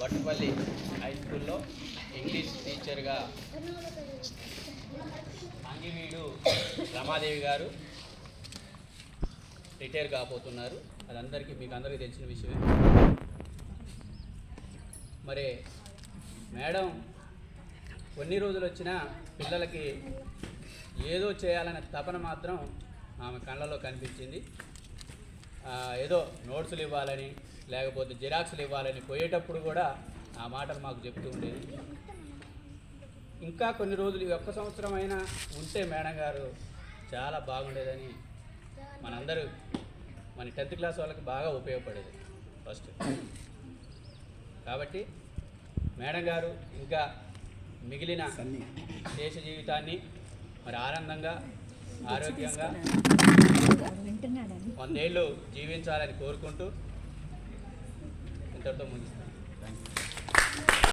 Battupalli high స్కూల్లో English టీచర్గా అంగివీడు రమాదేవి గారు రిటైర్ కాబోతున్నారు. అది అందరికీ మీకు అందరికీ తెలిసిన విషయమే. మరి మేడం కొన్ని రోజులు వచ్చినా పిల్లలకి ఏదో చేయాలనే తపన మాత్రం ఆమె కళ్ళలో కనిపించింది. ఏదో నోట్సులు ఇవ్వాలని లేకపోతే జిరాక్సులు ఇవ్వాలని పోయేటప్పుడు కూడా ఆ మాటలు మాకు చెప్తూ ఉండేది. ఇంకా కొన్ని రోజులు ఒక్క సంవత్సరం అయినా ఉంటే మేడం గారు చాలా బాగుండేదని మనందరూ మన టెన్త్ క్లాస్ వాళ్ళకి బాగా ఉపయోగపడేది ఫస్ట్. కాబట్టి మేడం గారు ఇంకా మిగిలిన దేశ జీవితాన్ని మరి ఆనందంగా ఆరోగ్యంగా వందేళ్ళు జీవించాలని కోరుకుంటూ ఇంతటితో ముగిస్తాను.